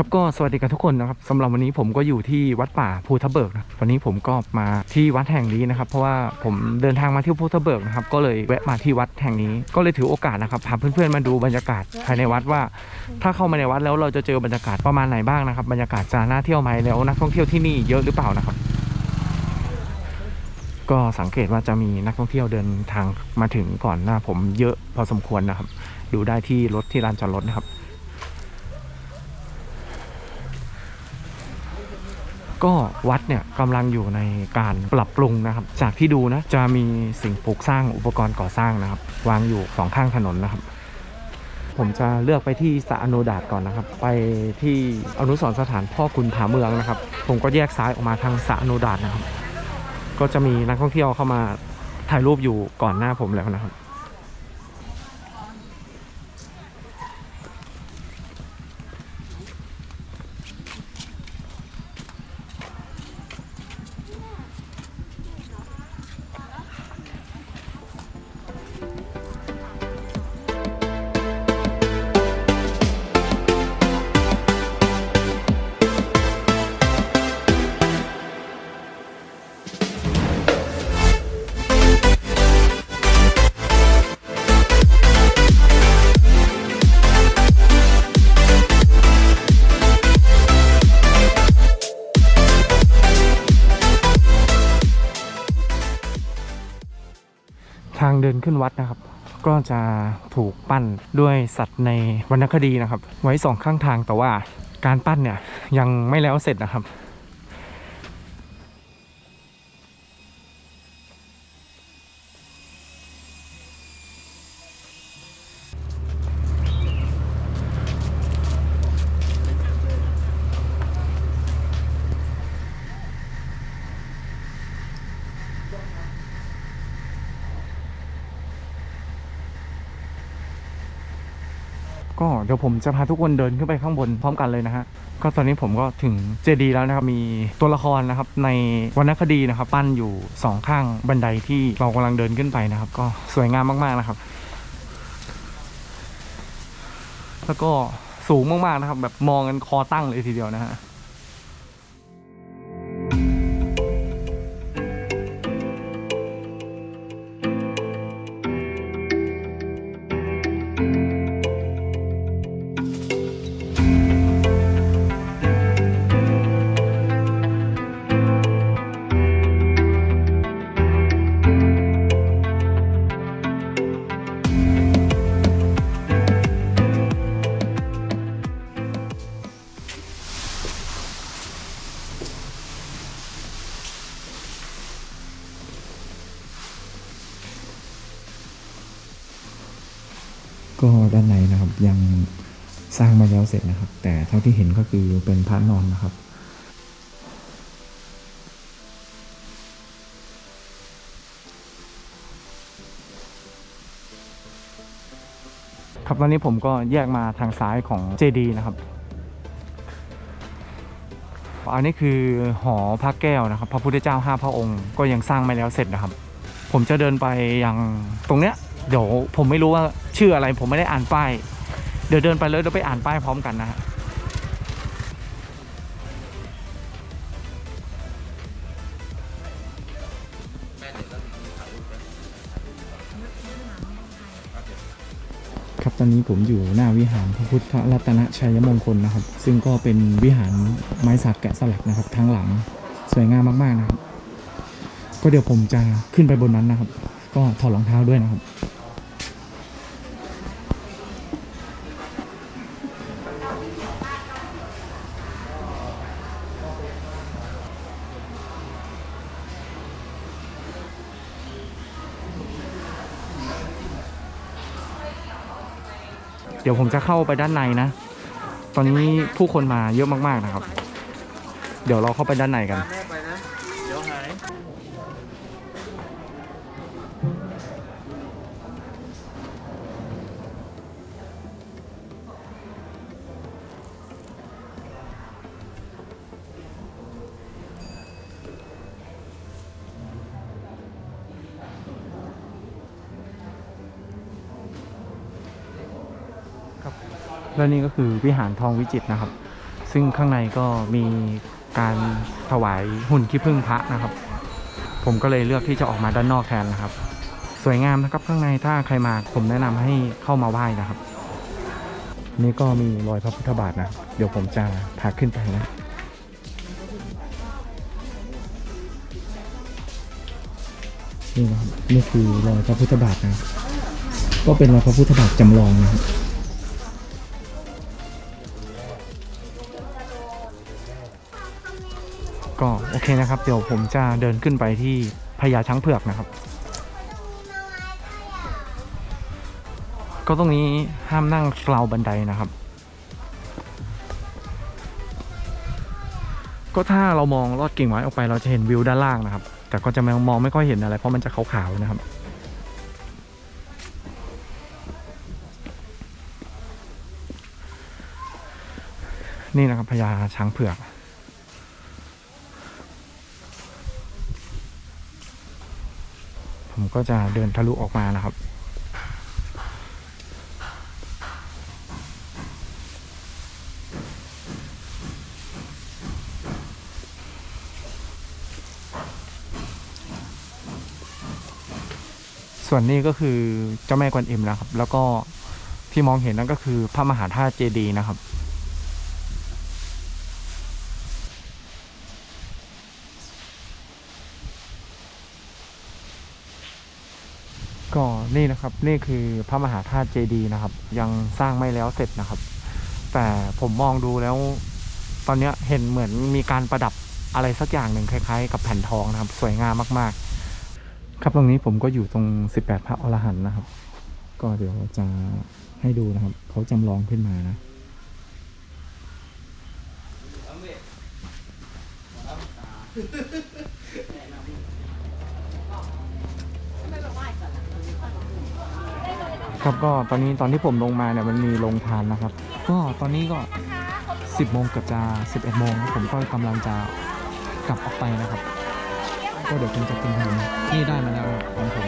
ครับก็สวัสดีกันทุกคนนะครับสำหรับวันนี้ผมก็อยู่ที่วัดป่าภูทะเบิกนะวันนี้ผมก็มาที่วัดแห่งนี้นะครับ เพราะว่าผมเดินทางมาที่ภูทะเบิกนะครับ ก็เลยแวะมาที่วัดแห่งนี้ ก็เลยถือโอกาสนะครับพาเพื่อนๆมาดูบรรยากาศภายในวัดว่า ถ้าเข้ามาในวัดแล้วเราจะเจอบรรยากาศประมาณไหนบ้างนะครับบรรยากาศจะน่าเที่ยวไหมแล้วนักท่องเที่ยวที่นี่เยอะหรือเปล่านะครับ ก็สังเกตว่าจะมีนักท่องเที่ยวเดินทางมาถึงก่อนหน้า ผมเยอะพอสมควรนะครับ ดูได้ที่รถที่ลานจอดรถนะครับ ก็วัดเนี่ยกำลังอยู่ในการปรับปรุงนะครับ จากที่ดูนะจะมีสิ่งปลูกสร้างอุปกรณ์ก่อสร้างนะครับ วางอยู่สองข้างถนนนะครับ ผมจะเลือกไปที่สะอโนดาตก่อนนะครับ ไปที่อนุสรสถานพ่อคุณผาเมืองนะครับ ผมก็แยกซ้ายออกมาทางสะอโนดาตนะครับ ก็จะมีนักท่องเที่ยวเข้ามาถ่ายรูปอยู่ก่อนหน้าผมแล้วนะครับ เดินขึ้นวัดนะครับ ก็จะถูกปั้นด้วยสัตว์ในวรรณคดีนะครับ ไว้สองข้างทางแต่ว่าการปั้นเนี่ยยังไม่แล้วเสร็จนะครับ ก็เดี๋ยวผมจะพาทุกคนเดินขึ้นไปข้างบนพร้อมกันเลยนะฮะก็ตอนนี้ผมก็ถึงเจดีย์แล้วนะครับ มีตัวละครนะครับในวรรณคดีนะครับ ปั้นอยู่สองข้างบันไดที่เรากำลังเดินขึ้นไปนะครับ ก็สวยงามมากๆนะครับ แล้วก็สูงมากๆนะครับ แบบมองกันคอตั้งเลยทีเดียวนะฮะ ก็ด้านในนะครับยังสร้างมาแล้วเสร็จนะครับ แต่เท่าที่เห็นก็คือเป็นพระนอนนะครับครับตอนนี้ผมก็แยกมาทางซ้ายของเจดีนะครับ อันนี้คือหอพระแก้วนะครับ พระพุทธเจ้าห้าพระองค์ก็ยังสร้างไม่แล้วเสร็จนะครับ ผมจะเดินไปยังตรงเนี้ย เดี๋ยวผมไม่รู้ว่าชื่ออะไรผมไม่ได้อ่านป้าย เดี๋ยวเดินไปเลยเดี๋ยวไปอ่านป้ายพร้อมกันนะฮะครับตอนนี้ผมอยู่หน้าวิหารพระพุทธรัตนชัยมงคลนะครับ ซึ่งก็เป็นวิหารไม้สักแกะสลักนะครับทั้งหลังสวยงามมากๆนะครับ ก็เดี๋ยวผมจะขึ้นไปบนนั้นนะครับ ก็ถอดรองเท้าด้วยนะครับ เดี๋ยวผมจะเข้าไปด้านในนะ ตอนนี้ผู้คนมาเยอะมากๆนะครับ เดี๋ยวเราเข้าไปด้านในกัน แม่ไปนะ เดี๋ยวหาย และนี่ก็คือวิหารทองวิจิตรนะครับ ซึ่งข้างในก็มีการถวายหุ่นขี้ผึ้งพระนะครับ ผมก็เลยเลือกที่จะออกมาด้านนอกแทนนะครับ สวยงามนะครับข้างในถ้าใครมาผมแนะนำให้เข้ามาไหว้นะครับ นี่ก็มีรอยพระพุทธบาทนะ เดี๋ยวผมจะพาขึ้นไปนะนี่นะครับนี่คือรอยพระพุทธบาทนะ ก็เป็นรอยพระพุทธบาทจำลองนะครับ ก็โอเคนะครับ เดี๋ยวผมจะเดินขึ้นไปที่พญาช้างเผือกนะครับ ก็ตรงนี้ห้ามนั่งเกลาบันไดนะครับ ก็ถ้าเรามองลอดกิ่งไม้ออกไปเราจะเห็นวิวด้านล่างนะครับ แต่ก็จะมองไม่ค่อยเห็นอะไร เพราะมันจะขาวๆนะครับนี่นะครับพญาช้างเผือก ผมก็จะเดินทะลุออกมานะครับ ส่วนนี้ก็คือเจ้าแม่กวนอิมนะครับ แล้วก็ที่มองเห็นนั่นก็คือพระมหาธาตุเจดีย์นะครับ ก็นี่นะครับนี่คือพระมหาธาตุเจดีย์นะครับ ยังสร้างไม่แล้วเสร็จนะครับ แต่ผมมองดูแล้ว ตอนนี้เห็นเหมือนมีการประดับอะไรสักอย่างหนึ่งคล้ายๆ กับแผ่นทองนะครับ สวยงามมากๆ ครับตรงนี้ผมก็อยู่ตรง 18 พระอรหันต์นะครับ ก็เดี๋ยวจะให้ดูนะครับ เขาจำลองขึ้นมานะ ครับก็ตอนนี้ตอนที่ผมลงมาเนี่ยมันมีโรงทานนะครับ ก็ตอนนี้ก็ 10โมงเกือบจะ 11โมงผมก็กำลังจะกลับออกไปนะครับ ก็เดี๋ยวผมจะกินขนมนี่ได้มาแล้วครับของผม